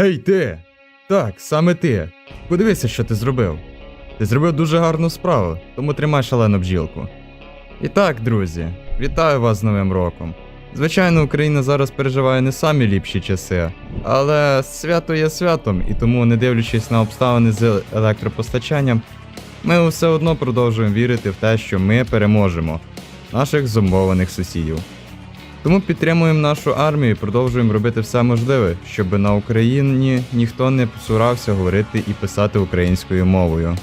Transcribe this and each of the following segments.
Гей, ти! Так, саме ти. Подивися, що ти зробив. Ти зробив дуже гарну справу, тому тримай шалену бджілку. І так, друзі, вітаю вас з Новим роком. Звичайно, Україна зараз переживає не самі ліпші часи, але свято є святом, і тому, не дивлячись на обставини з електропостачанням, ми все одно продовжуємо вірити в те, що ми переможемо наших зомбованих сусідів. Тому підтримуємо нашу армію і продовжуємо робити все можливе, щоб на Україні ніхто не посурався говорити і писати українською мовою.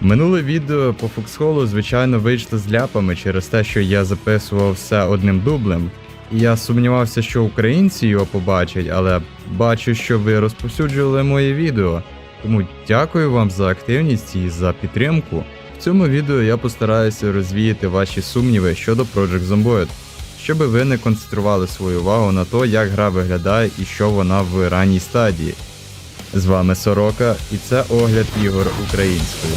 Минуле відео по Фоксхолу, звичайно, вийшло з ляпами через те, що я записував все одним дублем. І я сумнівався, що українці його побачать, але бачу, що ви розповсюджували моє відео. Тому дякую вам за активність і за підтримку. В цьому відео я постараюся розвіяти ваші сумніви щодо Project Zomboid, щоб ви не концентрували свою увагу на то, як гра виглядає і що вона в ранній стадії. З вами Сорока, і це огляд ігор українською.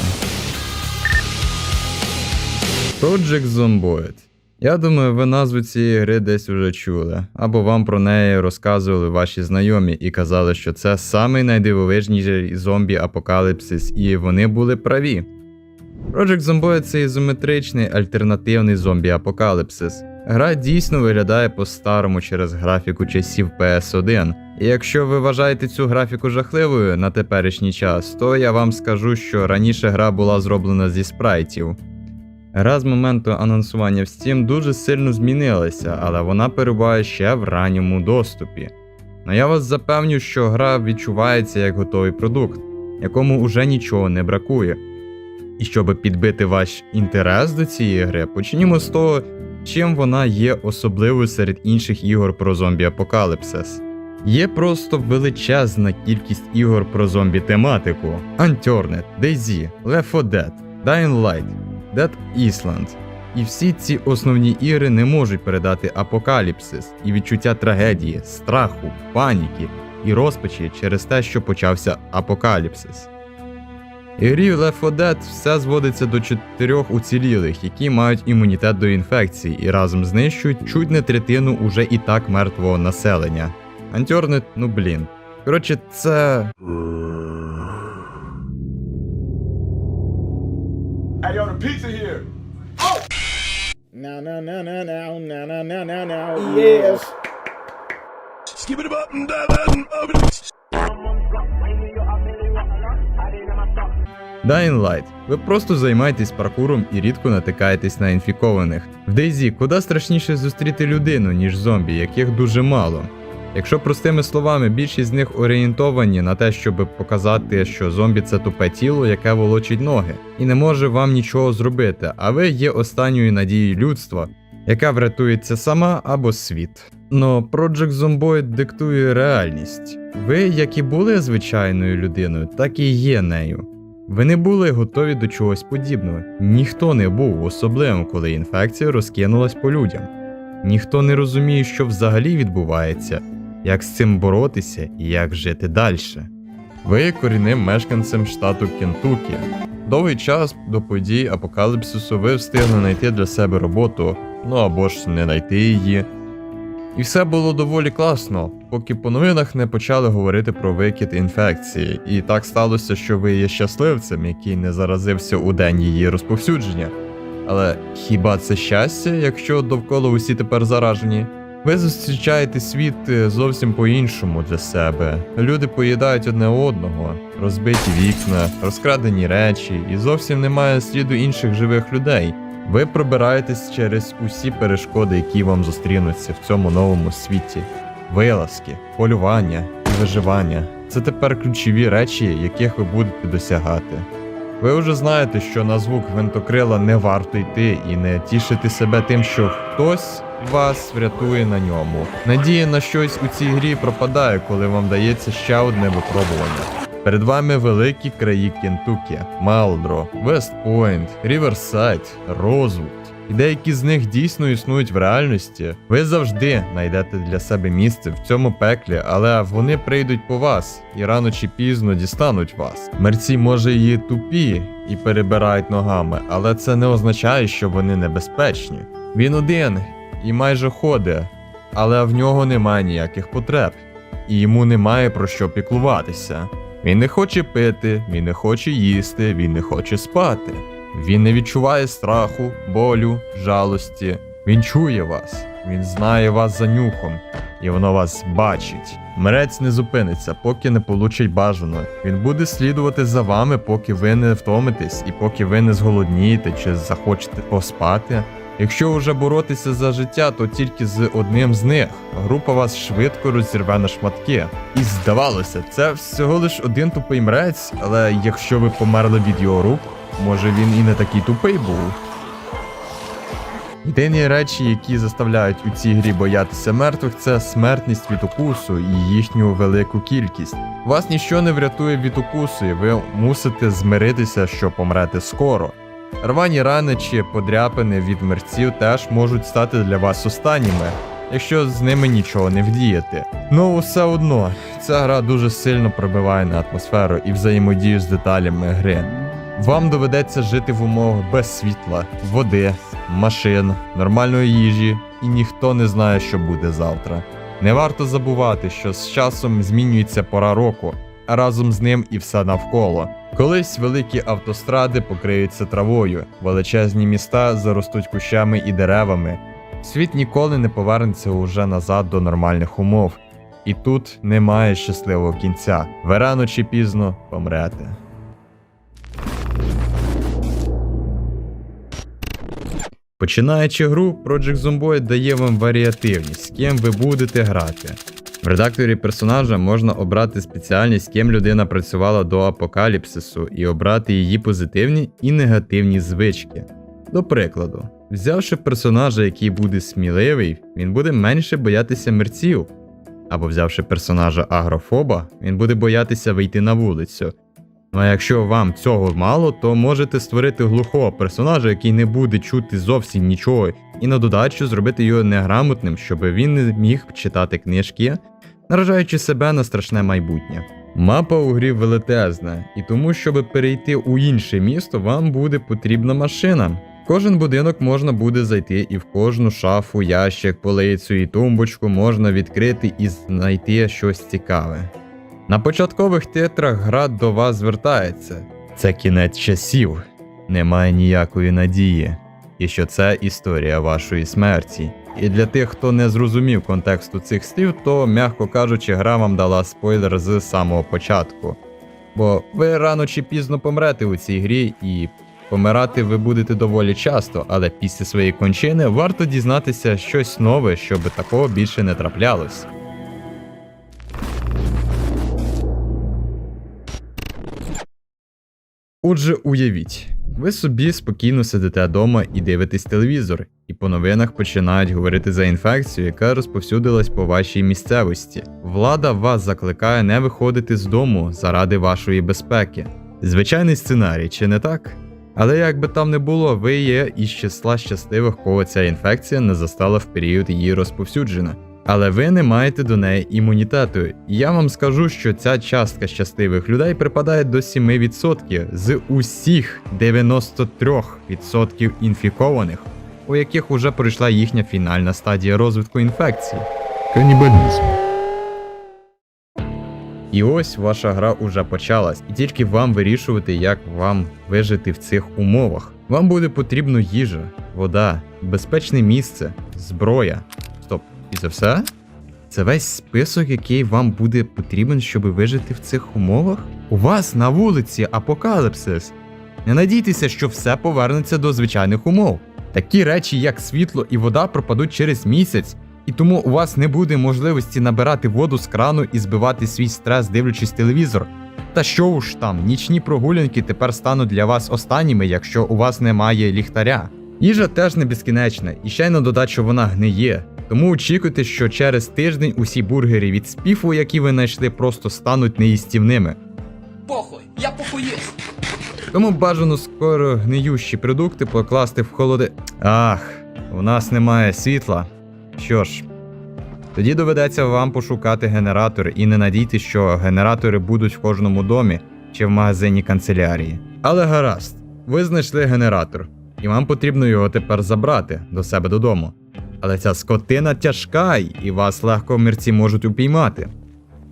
Project Zomboid. Я думаю, ви назву цієї гри десь уже чули, або вам про неї розказували ваші знайомі і казали, що це самий найдивовижніший зомбі-апокаліпсис, і вони були праві. Project Zomboid це ізометричний альтернативний зомбі-апокаліпсис. Гра дійсно виглядає по-старому через графіку часів PS1. І якщо ви вважаєте цю графіку жахливою на теперішній час, то я вам скажу, що раніше гра була зроблена зі спрайтів. Гра з моменту анонсування в Steam дуже сильно змінилася, але вона перебуває ще в ранньому доступі. Но я вас запевню, що гра відчувається як готовий продукт, якому уже нічого не бракує. І щоб підбити ваш інтерес до цієї гри, почнімо з того, чим вона є особливою серед інших ігор про зомбі-апокаліпсис. Є просто величезна кількість ігор про зомбі-тематику: Unturned, DayZ, Left 4 Dead, Dying Light, Dead Island. І всі ці основні ігри не можуть передати апокаліпсис і відчуття трагедії, страху, паніки і розпачі через те, що почався апокаліпсис. Ігрі Dead все зводиться до чотирьох уцілілих, які мають імунітет до інфекцій і разом знищують чуть не третину уже і так мертвого населення. Антьорнет, ну блін. Коротше, це. Yes. Dying Light. Ви просто займаєтесь паркуром і рідко натикаєтесь на інфікованих. В DayZ куди страшніше зустріти людину, ніж зомбі, яких дуже мало. Якщо простими словами, більшість з них орієнтовані на те, щоб показати, що зомбі це тупе тіло, яке волочить ноги, і не може вам нічого зробити, а ви є останньою надією людства, яка врятується сама або світ. Но Project Zomboid диктує реальність. Ви, як і були звичайною людиною, так і є нею. Ви не були готові до чогось подібного. Ніхто не був особливим, коли інфекція розкинулась по людям. Ніхто не розуміє, що взагалі відбувається, як з цим боротися і як жити далі. Ви є корінним мешканцем штату Кентукі. Довгий час до подій апокаліпсису ви встигли знайти для себе роботу, ну або ж не знайти її. І все було доволі класно, поки по новинах не почали говорити про викид інфекції, і так сталося, що ви є щасливцем, який не заразився у день її розповсюдження. Але хіба це щастя, якщо довкола усі тепер заражені? Ви зустрічаєте світ е, зовсім по-іншому для себе. Люди поїдають одне одного, розбиті вікна, розкрадені речі, і зовсім немає сліду інших живих людей. Ви пробираєтесь через усі перешкоди, які вам зустрінуться в цьому новому світі. Вилазки, полювання і виживання це тепер ключові речі, яких ви будете досягати. Ви вже знаєте, що на звук гвинтокрила не варто йти і не тішити себе тим, що хтось вас врятує на ньому. Надія на щось у цій грі пропадає, коли вам дається ще одне випробування. Перед вами великі краї Кентукі, Малдро, Вестпойнт, Ріверсайд, Розвуд. І деякі з них дійсно існують в реальності. Ви завжди знайдете для себе місце в цьому пеклі, але вони прийдуть по вас і рано чи пізно дістануть вас. Мерці може і тупі і перебирають ногами, але це не означає, що вони небезпечні. Він один і майже ходить, але в нього немає ніяких потреб. і йому немає про що піклуватися. Він не хоче пити, він не хоче їсти, він не хоче спати. Він не відчуває страху, болю, жалості. Він чує вас, він знає вас за нюхом, і воно вас бачить. Мерець не зупиниться, поки не получить бажано. Він буде слідувати за вами, поки ви не втомитесь, і поки ви не зголоднієте чи захочете поспати. Якщо вже боротися за життя, то тільки з одним з них. Група вас швидко розірве на шматки. І здавалося, це всього лиш один тупий мрець, але якщо ви померли від його рук, може він і не такий тупий був. Єдині речі, які заставляють у цій грі боятися мертвих, це смертність від укусу і їхню велику кількість. Вас ніщо не врятує від укусу, і ви мусите змиритися, що помрете скоро. Рвані рани чи подряпини від мерців теж можуть стати для вас останніми, якщо з ними нічого не вдіяти. Ну, все одно, ця гра дуже сильно пробиває на атмосферу і взаємодію з деталями гри. Вам доведеться жити в умовах без світла, води, машин, нормальної їжі, і ніхто не знає, що буде завтра. Не варто забувати, що з часом змінюється пора року, а разом з ним і все навколо. Колись великі автостради покриються травою, величезні міста заростуть кущами і деревами. Світ ніколи не повернеться уже назад до нормальних умов. І тут немає щасливого кінця. Ви рано чи пізно помрете. Починаючи гру, Project Zomboid дає вам варіативність, з ким ви будете грати. В редакторі персонажа можна обрати спеціальність, з ким людина працювала до апокаліпсису, і обрати її позитивні і негативні звички. До прикладу, взявши персонажа, який буде сміливий, він буде менше боятися мерців. Або взявши персонажа агрофоба, він буде боятися вийти на вулицю. Ну а якщо вам цього мало, то можете створити глухого персонажа, який не буде чути зовсім нічого, і на додачу зробити його неграмотним, щоб він не міг читати книжки, наражаючи себе на страшне майбутнє. Мапа у грі велетезна, і тому, щоб перейти у інше місто, вам буде потрібна машина. Кожен будинок можна буде зайти, і в кожну шафу, ящик, полицю і тумбочку можна відкрити і знайти щось цікаве. На початкових титрах гра до вас звертається. Це кінець часів, немає ніякої надії, і що це історія вашої смерті. І для тих, хто не зрозумів контексту цих слів, то, м'яко кажучи, гра вам дала спойлер з самого початку. Бо ви рано чи пізно помрете у цій грі, і помирати ви будете доволі часто, але після своєї кончини варто дізнатися щось нове, щоб такого більше не траплялось. Отже, уявіть, ви собі спокійно сидите вдома і дивитесь телевізор, і по новинах починають говорити за інфекцію, яка розповсюдилась по вашій місцевості. Влада вас закликає не виходити з дому заради вашої безпеки. Звичайний сценарій, чи не так? Але як би там не було, ви є із числа щасливих, кого ця інфекція не застала в період її розповсюдження. Але ви не маєте до неї імунітету. Я вам скажу, що ця частка щасливих людей припадає до 7% з усіх 93% інфікованих, у яких уже пройшла їхня фінальна стадія розвитку інфекції. Каннибализм. І ось ваша гра уже почалась, і тільки вам вирішувати, як вам вижити в цих умовах. Вам буде потрібно їжа, вода, безпечне місце, зброя. І це все? Це весь список, який вам буде потрібен, щоб вижити в цих умовах? У вас на вулиці апокаліпсис. Не надійтеся, що все повернеться до звичайних умов. Такі речі, як світло і вода, пропадуть через місяць, і тому у вас не буде можливості набирати воду з крану і збивати свій стрес, дивлячись телевізор. Та що уж там, нічні прогулянки тепер стануть для вас останніми, якщо у вас немає ліхтаря. Їжа теж не безкінечна, і ще й на додачу вона гниє. Тому очікуйте, що через тиждень усі бургери від спіфу, які ви знайшли, просто стануть неїстівними. Похуй, я похуїст. Тому бажано скоро гниющі продукти покласти в холоди. Ах, у нас немає світла. Що ж, тоді доведеться вам пошукати генератор і не надійте, що генератори будуть в кожному домі чи в магазині канцелярії. Але гаразд, ви знайшли генератор, і вам потрібно його тепер забрати до себе додому. Але ця скотина тяжка, і вас легко мерці можуть упіймати.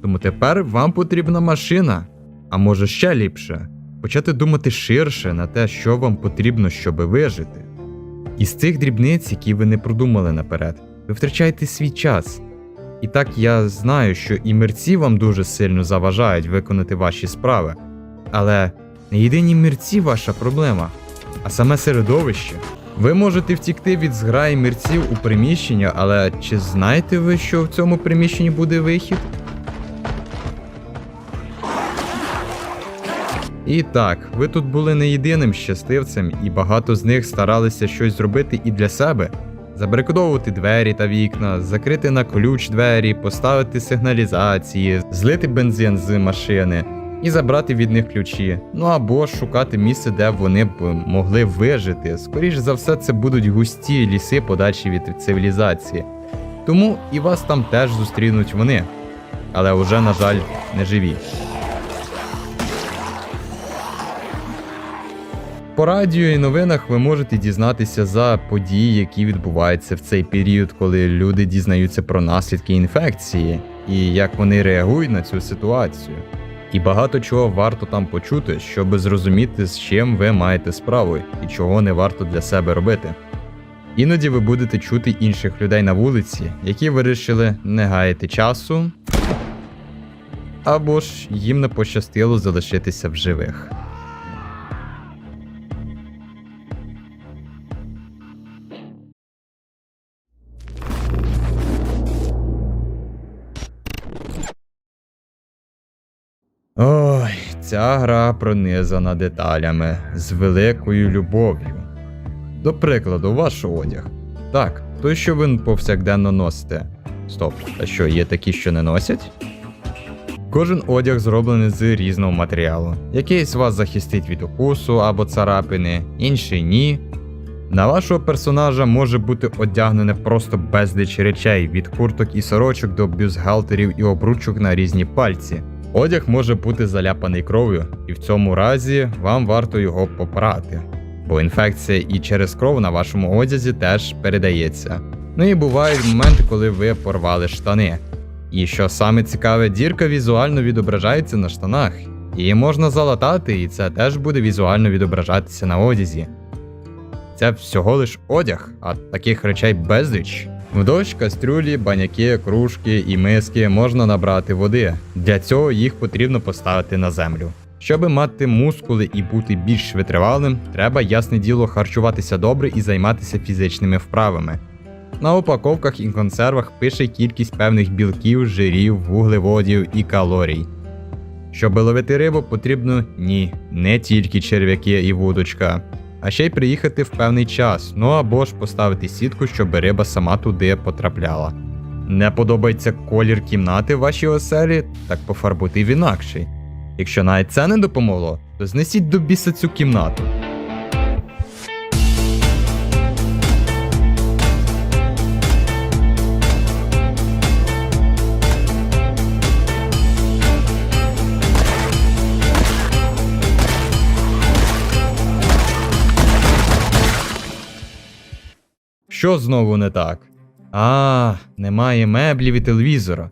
Тому тепер вам потрібна машина. А може ще ліпше почати думати ширше на те, що вам потрібно, щоб вижити. Із цих дрібниць, які ви не продумали наперед, ви втрачаєте свій час. І так я знаю, що і мерці вам дуже сильно заважають виконати ваші справи. Але не єдині мерці ваша проблема, а саме середовище. Ви можете втікти від зграї мерців у приміщення, але чи знаєте ви, що в цьому приміщенні буде вихід? І так, ви тут були не єдиним щасливцем, і багато з них старалися щось зробити і для себе. Забарикодовувати двері та вікна, закрити на ключ двері, поставити сигналізації, злити бензин з машини і забрати від них ключі. Ну або шукати місце, де вони б могли вижити. Скоріше за все, це будуть густі ліси, подальші від цивілізації. Тому і вас там теж зустрінуть вони, але вже, на жаль, не живі. По радіо і новинах ви можете дізнатися за події, які відбуваються в цей період, коли люди дізнаються про наслідки інфекції і як вони реагують на цю ситуацію. І багато чого варто там почути, щоб зрозуміти, з чим ви маєте справу і чого не варто для себе робити. Іноді ви будете чути інших людей на вулиці, які вирішили не гаяти часу, або ж їм не пощастило залишитися в живих. Ця гра пронизана деталями з великою любов'ю. До прикладу, ваш одяг. Так, той, що ви повсякденно носите. Стоп, а що, є такі, що не носять? Кожен одяг зроблений з різного матеріалу. Якийсь вас захистить від укусу або царапини, інший ні. На вашого персонажа може бути одягнене просто безліч речей від курток і сорочок до бюстгальтерів і обручок на різні пальці. Одяг може бути заляпаний кров'ю, і в цьому разі вам варто його попрати, бо інфекція і через кров на вашому одязі теж передається. Ну і бувають моменти, коли ви порвали штани. І що саме цікаве, дірка візуально відображається на штанах. Її можна залатати, і це теж буде візуально відображатися на одязі. Це всього лиш одяг, а таких речей безліч. В дощ, кастрюлі, баняки, кружки і миски можна набрати води. Для цього їх потрібно поставити на землю. Щоби мати мускули і бути більш витривалим, треба ясне діло харчуватися добре і займатися фізичними вправами. На упаковках і консервах пише кількість певних білків, жирів, вуглеводів і калорій. Щоб ловити рибу, потрібно ні, не тільки черв'яки і вудочка, а ще й приїхати в певний час, ну або ж поставити сітку, щоб риба сама туди потрапляла. Не подобається колір кімнати в вашій оселі, так пофарбуйте в інакший. Якщо навіть це не допомогло, то знесіть до біса цю кімнату. Що знову не так? А, немає меблів і телевізора.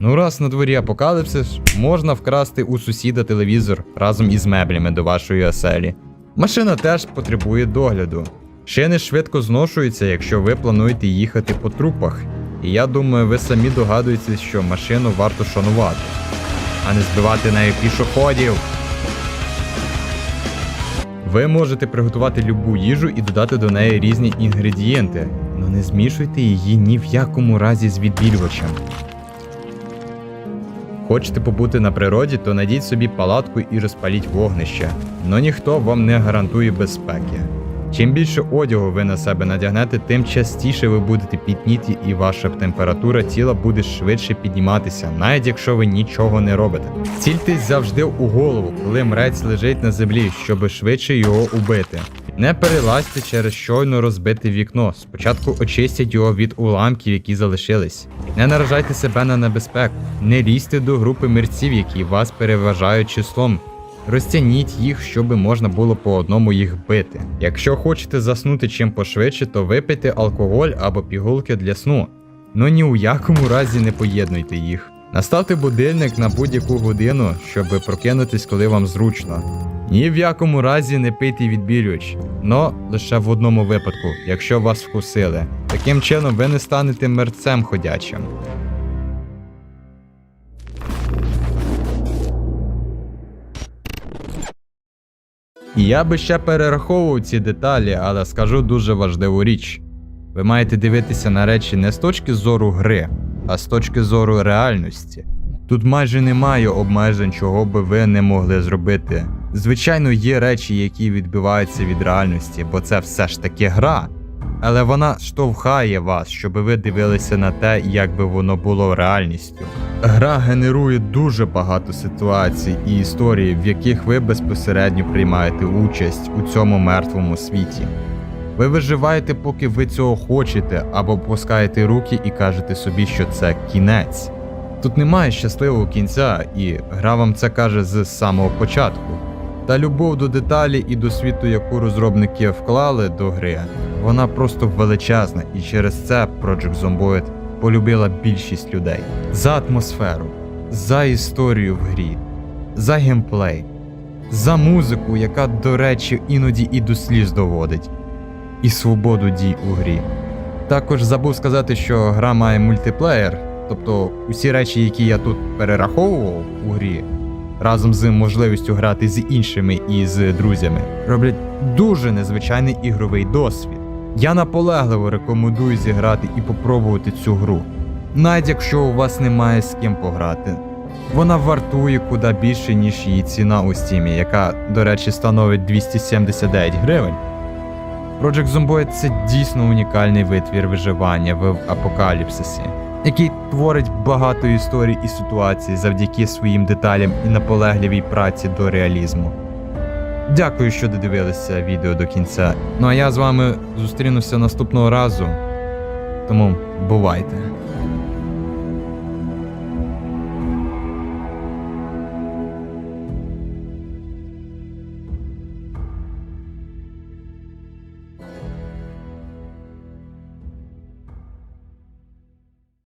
Ну, раз на дворі апокаліпсис, можна вкрасти у сусіда телевізор разом із меблями до вашої оселі. Машина теж потребує догляду. Шини швидко зношуються, якщо ви плануєте їхати по трупах. І я думаю, ви самі догадуєтесь, що машину варто шанувати, а не збивати нею пішоходів. Ви можете приготувати любу їжу і додати до неї різні інгредієнти, але не змішуйте її ні в якому разі з відбілювачем. Хочете побути на природі, то найдіть собі палатку і розпаліть вогнище, але ніхто вам не гарантує безпеки. Чим більше одягу ви на себе надягнете, тим частіше ви будете пітніти і ваша температура тіла буде швидше підніматися, навіть якщо ви нічого не робите. Цільтесь завжди у голову, коли мрець лежить на землі, щоб швидше його убити. Не перелазьте через щойно розбите вікно. Спочатку очистіть його від уламків, які залишились. Не наражайте себе на небезпеку. Не лізьте до групи мерців, які вас переважають числом. Розтягніть їх, щоб можна було по одному їх бити. Якщо хочете заснути чим пошвидше, то випийте алкоголь або пігулки для сну. Ну ні у якому разі не поєднуйте їх. Наставте будильник на будь-яку годину, щоб прокинутись, коли вам зручно. Ні в якому разі не пийте відбілювач, но лише в одному випадку, якщо вас вкусили. Таким чином ви не станете мерцем ходячим. Я би ще перераховував ці деталі, але скажу дуже важливу річ. Ви маєте дивитися на речі не з точки зору гри, а з точки зору реальності. Тут майже немає обмежень, чого би ви не могли зробити. Звичайно, є речі, які відбиваються від реальності, бо це все ж таки гра. Але вона штовхає вас, щоб ви дивилися на те, як би воно було реальністю. Гра генерує дуже багато ситуацій і історій, в яких ви безпосередньо приймаєте участь у цьому мертвому світі. Ви виживаєте, поки ви цього хочете, або пускаєте руки і кажете собі, що це кінець. Тут немає щасливого кінця, і гра вам це каже з самого початку. Та любов до деталі і до світу, яку розробники вклали до гри, вона просто величезна, і через це Project Zomboid полюбила більшість людей. За атмосферу, за історію в грі, за геймплей, за музику, яка, до речі, іноді і до сліз доводить, і свободу дій у грі. Також забув сказати, що гра має мультиплеєр, тобто усі речі, які я тут перераховував у грі, разом з можливістю грати з іншими і з друзями, роблять дуже незвичайний ігровий досвід. Я наполегливо рекомендую зіграти і попробувати цю гру, навіть якщо у вас немає з ким пограти. Вона вартує куди більше, ніж її ціна у стімі, яка, до речі, становить 279 гривень. Project Zomboid це дійсно унікальний витвір виживання в апокаліпсисі, який творить багато історій і ситуацій завдяки своїм деталям і наполегливій праці до реалізму. Дякую, що додивилися відео до кінця. Ну а я з вами зустрінуся наступного разу. Тому бувайте!